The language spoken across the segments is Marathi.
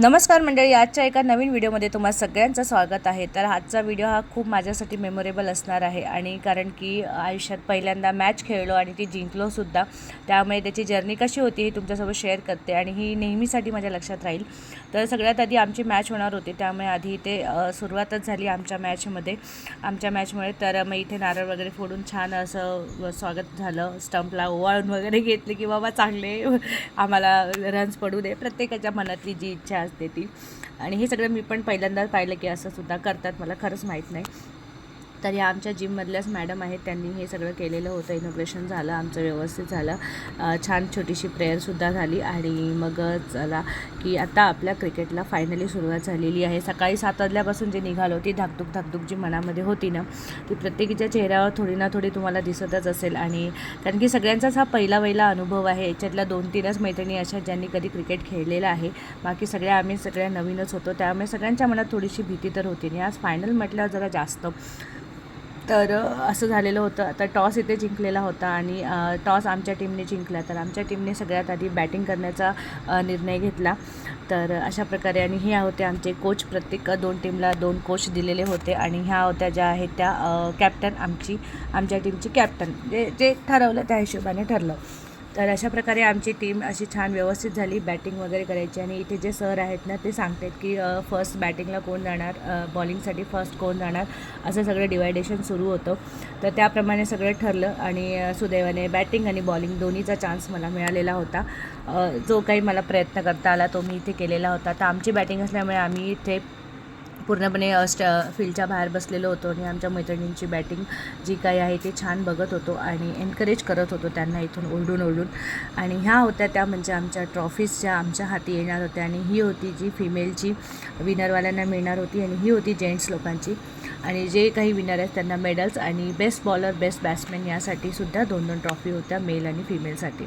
नमस्कार मंडळी आजच्या एका नवीन व्हिडिओमध्ये तुम्हा सगळ्यांचं स्वागत आहे. तर आजचा व्हिडिओ हा खूप माझ्यासाठी मेमोरेबल असणार आहे आणि कारण की आयुष्यात पहिल्यांदा मॅच खेळलो आणि ती जिंकलोसुद्धा त्यामुळे त्याची जर्नी कशी होती ही तुमच्यासोबत शेअर करते आणि ही नेहमीसाठी माझ्या लक्षात राहील. तर सगळ्यात आधी आमची मॅच होणार होती त्यामुळे आधी इथे सुरुवातच झाली आमच्या मॅचमध्ये आमच्या मॅचमुळे तर मग इथे नारळ वगैरे फोडून छान असं स्वागत झालं. स्टंपला ओवाळून वगैरे घेतले की बाबा चांगले आम्हाला रन्स पडू दे. प्रत्येकाच्या मनातली जी इच्छा त्रास ती आणि हे सगळं मी पण पहिल्यांदाच पाहिलं की असं सुद्धा करतात. मला खरंच माहीत नाही. तर या आमच्या जिममधल्याच मॅडम आहेत त्यांनी हे सगळं केलेलं होतं. इनोग्रेशन झालं आमचं व्यवस्थित झालं. छान छोटीशी प्रेयरसुद्धा झाली आणि मग चला की आता आपल्या क्रिकेटला फायनली सुरुवात झालेली आहे. सकाळी सात वाजल्यापासून जे निघालो ती धाकधूक धाकधूक जी मनामध्ये होती ना ती प्रत्येकीच्या चेहऱ्यावर थोडी ना थोडी तुम्हाला दिसतच असेल. आणि कारण की सगळ्यांचाच हा पहिला पहिला अनुभव आहे. याच्यातल्या दोन तीनच मैत्रिणी अशा ज्यांनी कधी क्रिकेट खेळलेलं आहे. बाकी सगळ्या आम्ही सगळ्या नवीनच होतो. त्यामुळे सगळ्यांच्या मनात थोडीशी भीती तर होती आणि आज फायनल म्हटल्यावर जरा जास्त. तर असं झालेलं होतं. आता टॉस इथे जिंकलेला होता आणि टॉस आमच्या टीमने जिंकला. तर आमच्या टीमने सगळ्यात आधी बॅटिंग करण्याचा निर्णय घेतला. तर अशा प्रकारे आणि ह्या होत्या आमचे कोच प्रत्येक दोन टीमला दोन कोच दिलेले होते आणि ह्या होत्या ज्या आहेत त्या कॅप्टन आमची आमच्या टीमची कॅप्टन. जे जे ठरवलं त्या हिशोबाने ठरलं. तर अशा प्रकारे आमची टीम अशी छान व्यवस्थित झाली बॅटिंग वगैरे करायची आणि इथे जे सर आहेत ना ते सांगतात की फर्स्ट बॅटिंगला कोण जाणार बॉलिंगसाठी फर्स्ट कोण जाणार असं सगळं डिवायडेशन सुरू होतं. तर त्याप्रमाणे सगळं ठरलं आणि सुदैवाने बॅटिंग आणि बॉलिंग दोन्हीचा चान्स मला मिळालेला होता. जो काही मला प्रयत्न करता आला तो मी इथे केलेला होता. तर आमची बॅटिंग असल्यामुळे आम्ही इथे पूर्णपणे स्ट फील्डच्या बाहेर बसलेलो होतो आणि आमच्या मैत्रिणींची बॅटिंग जी काही आहे ती छान बघत होतो आणि एनकरेज करत होतो त्यांना इथून ओरडून ओरडून. आणि ह्या होत्या त्या म्हणजे आमच्या ट्रॉफीज ज्या आमच्या हाती येणार होत्या आणि ही होती जी फिमेलची विनरवाल्यांना मिळणार होती आणि ही होती जेंट्स लोकांची. आणि जे काही विनर आहेत त्यांना मेडल्स आणि बेस्ट बॉलर बेस्ट बॅट्समॅन यासाठी सुद्धा दोन दोन ट्रॉफी होत्या मेल आणि फिमेलसाठी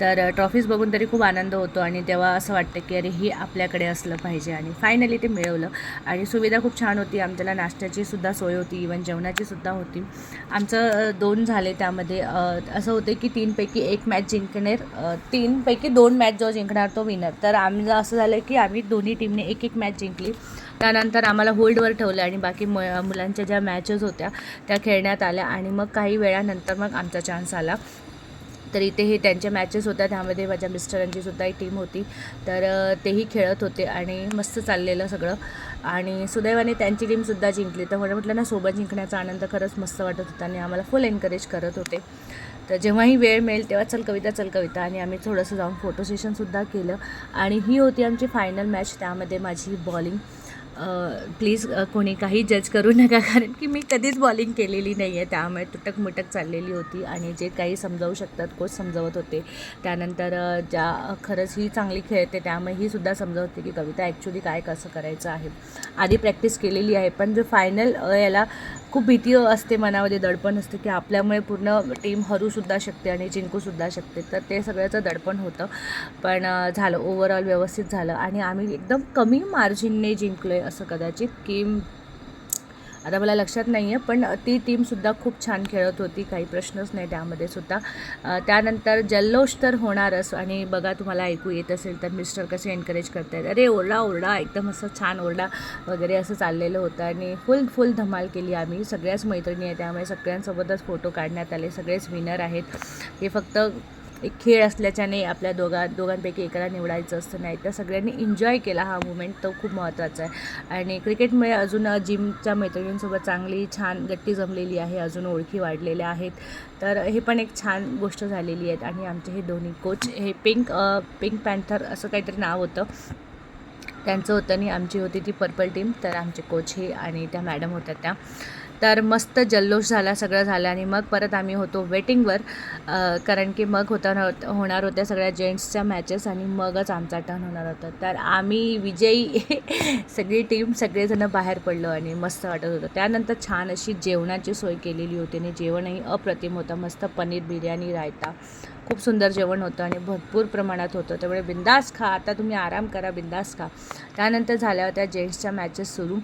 तर ट्रॉफीज बघून तरी खूप आनंद होतो आणि तेव्हा असं वाटतं की अरे ही आपल्याकडे असलं पाहिजे आणि फायनली ते मिळवलं. आणि सुविधा खूप छान होती. आमच्याला नाश्त्याची सुद्धा सोय होती. इवन जेवणाची सुद्धा होती. आमचं दोन झाले त्यामध्ये. असं होतं की तीनपैकी एक मॅच जिंकणार तीनपैकी दोन मॅच जो जिंकणार तो विनर तर आमचं असं झालं की आम्ही दोन्ही टीमने एक एक मॅच जिंकली. त्यानंतर आम्हाला होल्डवर ठेवलं आणि बाकी म मुलांच्या ज्या मॅचेस होत्या त्या खेळण्यात आल्या. आणि मग काही वेळानंतर मग आमचा चान्स आला. तर इथे हे त्यांच्या मॅचेस होत्या. त्यामध्ये माझ्या मिस्टरांची सुद्धा एक टीम होती. तर तेही खेळत होते आणि मस्त चाललेलं सगळं. आणि सुदैवाने त्यांची टीमसुद्धा जिंकली. तर मला म्हटलं ना सोबत जिंकण्याचा आनंद खरंच मस्त वाटत होता आणि आम्हाला फुल एनकरेज करत होते. तर जेव्हाही वेळ मिळेल तेव्हा चल कविता चल कविता. आणि आम्ही थोडंसं जाऊन फोटो सेशनसुद्धा केलं. आणि ही होती आमची फायनल मॅच त्यामध्ये माझी बॉलिंग प्लीज कोणी काही जज करू नका कारण की मी कधीच बॉलिंग केलेली नाही आहे त्यामुळे तुटक मुटक चाललेली होती आणि जे काही समजावू शकतात कोच समजावत होते. त्यानंतर ज्या खरंच ही चांगली खेळते त्यामुळे ही सुद्धा समजावत होती की कविता ॲक्च्युली काय कसं करायचं आहे. आधी प्रॅक्टिस केलेली आहे पण जो फायनल याला खूप भीती असते मनामध्ये दडपण असते की आपल्यामुळे पूर्ण टीम हरूसुद्धा शकते आणि जिंकूसुद्धा शकते. तर ते सगळ्याचं दडपण होतं. पण झालं. ओव्हरऑल व्यवस्थित झालं. आणि आम्ही एकदम कमी मार्जिनने जिंकलो आहे असं कदाचित. की आता मला लक्षात नाही आहे पण ती टीमसुद्धा खूप छान खेळत होती. काही प्रश्नच नाही त्यामध्ये सुद्धा. त्यानंतर जल्लोष तर होणारच आणि बघा तुम्हाला ऐकू येत असेल तर मिस्टर कसे एनकरेज करतायत. अरे ओरडा ओरडा एकदम असं छान ओरडा वगैरे असं चाललेलं होतं आणि फुल फुल धमाल केली आम्ही. सगळ्याच मैत्रिणी आहे त्यामुळे सगळ्यांसोबतच फोटो काढण्यात आले. सगळेच विनर आहेत. हे फक्त एक खेळ असल्याच्याने आपल्या दोघा दोघांपैकी एकाला निवडायचं असतं. नाही तर सगळ्यांनी एन्जॉय केला हा मुमेंट तो खूप महत्त्वाचा आहे. आणि क्रिकेटमुळे अजून जिमच्या मैत्रिणींसोबत चांगली छान गट्टी जमलेली आहे. अजून ओळखी वाढलेल्या आहेत. तर हे पण एक छान गोष्ट झालेली आहेत आणि आमचे हे दोन्ही कोच हे पिंक पिंक पॅन्थर असं काहीतरी नाव होतं. त्यांचं होतं आणि आमची होती ती पर्पल टीम तर आमचे कोच हे आणि त्या मॅडम होत्या त्या. तर मस्त जल्लोष झाला सगळं झालं आणि मग परत आम्ही होतो वेटिंगवर. कारण की मग होता होणार होत्या सगळ्या जेंट्सच्या मॅचेस आणि मगच आमचा टर्न होणार होता. तर आम्ही विजयी सगळी टीम सगळेजणं बाहेर पडलो आणि मस्त वाटत होतं. त्यानंतर छान अशी जेवणाची सोय केलेली होती आणि जेवणही अप्रतिम होतं. मस्त पनीर बिर्याणी रायता. खूप सुंदर जेवण होतं आणि भरपूर प्रमाणात होतं. त्यामुळे बिंदास खा. आता तुम्ही आराम करा बिंदास खा. त्यानंतर झाल्या होत्या जेंट्सच्या मॅचेस सुरू.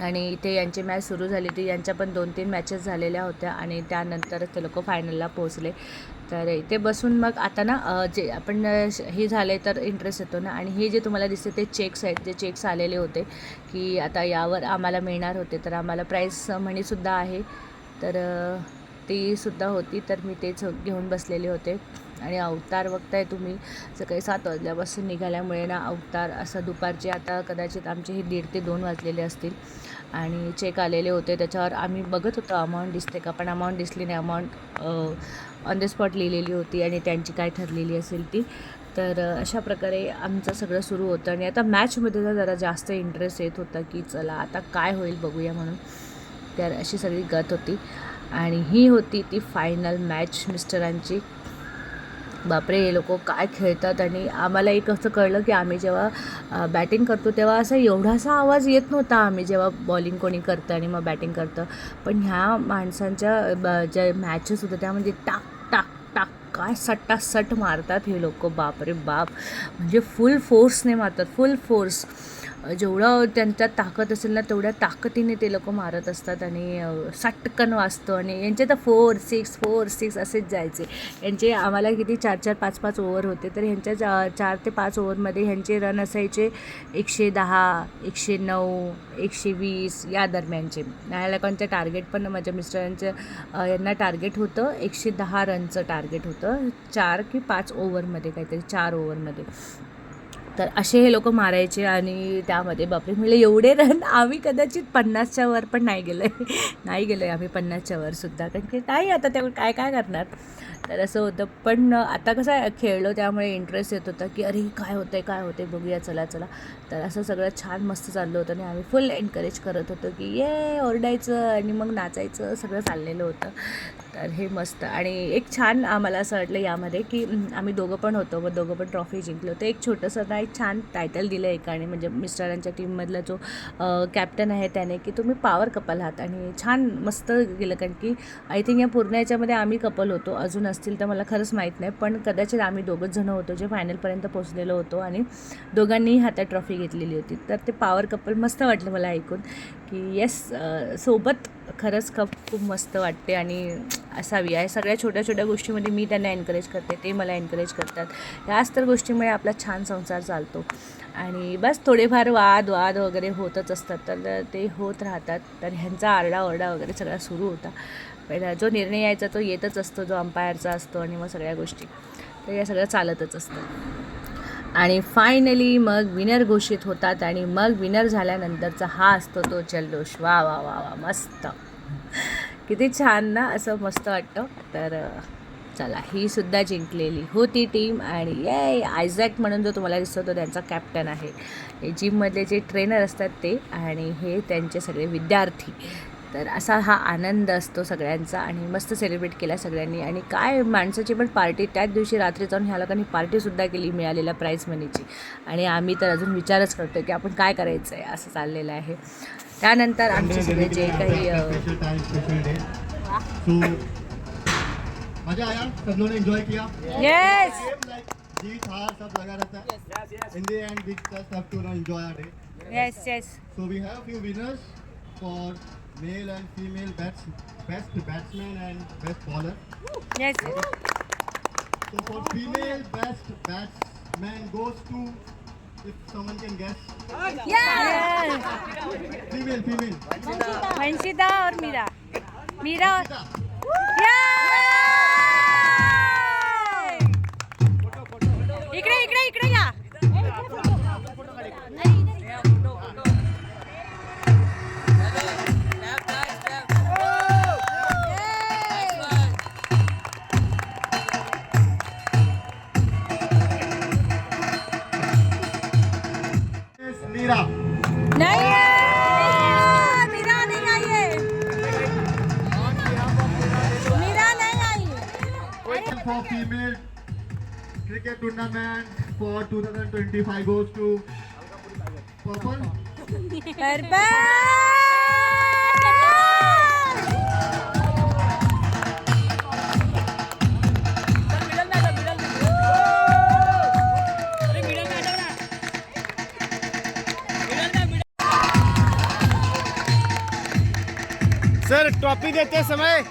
आणि इथे यांची मॅच सुरू झाली ती यांच्या पण दोन तीन मॅचेस झालेल्या होत्या आणि त्यानंतरच ते लोक फायनलला पोहोचले. तर इथे बसून मग आता ना जे आपण श- हे झाले तर इंटरेस्ट येतो ना. आणि हे जे तुम्हाला दिसते ते चेक्स आहेत. जे चेक्स आलेले होते की आता यावर आम्हाला मिळणार होते. तर आम्हाला प्राईस म्हणीसुद्धा आहे. तर तीसुद्धा होती. तर मी तेच घेऊन बसलेले होते. आणि अवतार बघताय तुम्ही. सकाळी सात वाजल्यापासून निघाल्यामुळे ना अवतार असं दुपारचे आता कदाचित आमचे हे दीड ते दोन वाजलेले असतील. आणि चेक आलेले होते. त्याच्यावर आम्ही बघत होतो अमाऊंट दिसते का? पण अमाऊंट दिसली नाही. अमाऊंट ऑन द स्पॉट लिहिलेली होती आणि त्यांची काय ठरलेली असेल ती. तर अशा प्रकारे आमचं सगळं सुरू होतं. आणि आता मॅचमध्ये तर जरा जास्त इंटरेस्ट येत होता की चला आता काय होईल बघूया म्हणून. तर अशी सगळी गत होती. आणि ही होती ती फायनल मॅच मिस्टरांची. बापरे हे लोक काय खेळतात आणि आम्हाला एक असं कळलं की आम्ही जेव्हा बॅटिंग करतो तेव्हा असा एवढासा आवाज येत नव्हता आम्ही जेव्हा बॉलिंग कोणी करतं आणि मग बॅटिंग करतं. पण ह्या माणसांच्या ब- ज्या मॅचेस होत्या त्यामध्ये टाक टाक टाक काय सट्टा सट मारतात हे लोक. बापरे बाप. म्हणजे फुल फोर्सने मारतात फुल फोर्स जेवढं त्यांच्यात ताकद असेल ना तेवढ्या ताकदीने ते लोक मारत असतात आणि सटकन वाजतो आणि यांचे तर फोर सिक्स फोर सिक्स असेच जायचे. यांचे आम्हाला किती चार चार पाच पाच ओव्हर होते तर ह्यांच्या चा- चार ते पाच ओव्हरमध्ये ह्यांचे रन असायचे एकशे दहा एकशे नऊ एकशे वीस या दरम्यानचे. या लोकांचं टार्गेट पण माझ्या मिस्टरांचं यांना टार्गेट होतं. एकशे दहा रनचं टार्गेट होतं. चार की पाच ओव्हरमध्ये काहीतरी चार ओव्हरमध्ये तर असे हे लोक मारायचे आणि त्यामध्ये बापरे म्हणजे एवढे रन आम्ही कदाचित पन्नासच्या वर पण नाही गेलो आहे नाही गेलो आहे आम्ही पन्नासच्या वर सुद्धा कारण की नाही आता ते काय काय करणार? तर असं होतं. पण आता कसं आहे, खेळलो त्यामुळे इंटरेस्ट येत होता की अरे काय होतं आहे काय होतं आहे बघूया चला चला. तर असं सगळं छान मस्त चाललं होतं आणि आम्ही फुल एनकरेज करत होतो की ये ओरडायचं आणि मग नाचायचं सगळं चाललेलं होतं. तर हे मस्त. आणि एक छान आम्हाला असं वाटलं यामध्ये की आम्ही दोघं पण होतो व दोघं पण ट्रॉफी जिंकलो. तर एक छोटंसं ना एक छान टायटल दिलं एकाने म्हणजे मिस्टरांच्या टीममधला जो कॅप्टन आहे त्याने की तुम्ही पॉवर कपल आहात. आणि छान मस्त गेलं कारण की आय थिंक या पूर्ण याच्यामध्ये आम्ही कपल होतो. अजून असतील तर मला खरंच माहीत नाही पण कदाचित आम्ही दोघंच जण होतो जे फायनलपर्यंत पोहोचलेलो होतो आणि दोघांनीही हातात ट्रॉफी घेतलेली होती. तर ते पॉवर कपल मस्त वाटलं मला ऐकून. की येस सोबत खरंच कप खूप मस्त वाटते आणि असावी या सगळ्या छोट्या छोट्या गोष्टीमध्ये मी त्यांना एनकरेज करते ते मला एनकरेज करतात. ह्याच तर गोष्टीमुळे आपला छान संसार चालतो. आणि बस थोडेफार वाद वाद वगैरे होतच असतात. तर ते होत राहतात. तर ह्यांचा आरडाओरडा वगैरे सगळा सुरू होता. पहिला जो निर्णय यायचा तो येतच असतो जो अंपायरचा असतो आणि मग सगळ्या गोष्टी. तर या सगळं चालतच असतं. आणि फायनली मग विनर घोषित होतात आणि मग विनर झाल्यानंतरचा हा असतो तो जल्लोष. वा वा वा वा मस्त. किती छान ना असं मस्त वाटतं. तर चला ही सुद्धा जिंकलेली होती टीम आणि ये आयझॅक म्हणून जो तुम्हाला दिसतो तो त्यांचा कॅप्टन आहे. हे जिममधले जे ट्रेनर असतात ते आणि हे त्यांचे सगळे विद्यार्थी. तर असा हा आनंद असतो सगळ्यांचा आणि मस्त सेलिब्रेट केला सगळ्यांनी. आणि काय माणसाची पण पार्टी त्याच दिवशी रात्री जाऊन ह्या लोकांनी पार्टीसुद्धा केली मिळालेल्या प्राईज मनीची आणि आम्ही तर अजून विचारच करतो की आपण काय करायचं आहे असं चाललेलं आहे. त्यानंतर आमचे सगळे जे काही अ, special time special day so मजा आया? सब लोगों ने एंजॉय किया? येस Game like जीत हार सब लगा रहता है. In the end we just have to enjoy our day yes yes So we have few winners for male and female bats, best batsman and best bowler. Yes. So for female best batsman goes to if someone can guess. Yeah. yeah. Female, female. Vanshita or Mira? Mira. 2025 goes to Purple. Purple! Sir trophy देते समय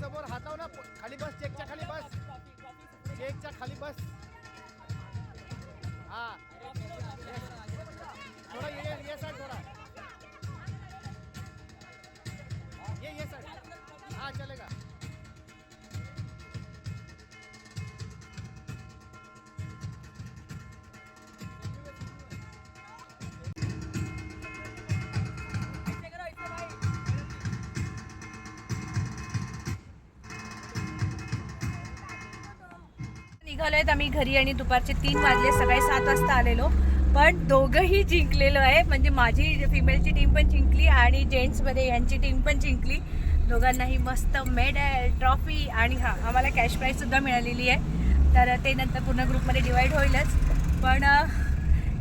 समोर हाताव ना खाली बस चेकच्या खाली बस. चेकच्या खाली बस. हा. थोडा ये ये सर थोड़ा. ये ये सर हाँ चलेगा. निघालोय आम्ही घरी आणि दुपारचे तीन वाजले सकाळी सात वाजता आलेलो. पण दोघंही जिंकलेलो आहे. म्हणजे माझी फिमेलची टीम पण जिंकली आणि जेंट्समध्ये यांची टीम पण जिंकली. दोघांनाही मस्त मेडल ट्रॉफी आणि हां आम्हाला कॅश प्राईजसुद्धा मिळालेली आहे. तर ते नंतर पूर्ण ग्रुपमध्ये डिवाईड होईलच. पण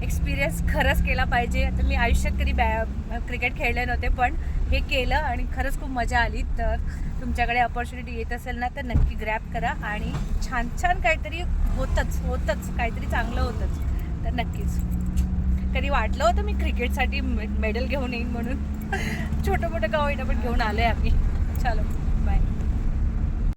एक्सपिरियन्स खरंच केला पाहिजे. तर मी आयुष्यात कधी बॅ क्रिकेट खेळले नव्हते पण हे केलं आणि खरंच खूप मजा आली. तर तुमच्याकडे अपॉर्च्युनिटी येत असेल ना तर नक्की ग्रॅप करा आणि छान छान काहीतरी होतंच होतंच. काहीतरी चांगलं होतंच. तर नक्कीच. कधी वाटलं होतं मी क्रिकेटसाठी मेडल घेऊन येईन म्हणून? छोटं मोठं गाव पण घेऊन आलो आहे आम्ही. चालो.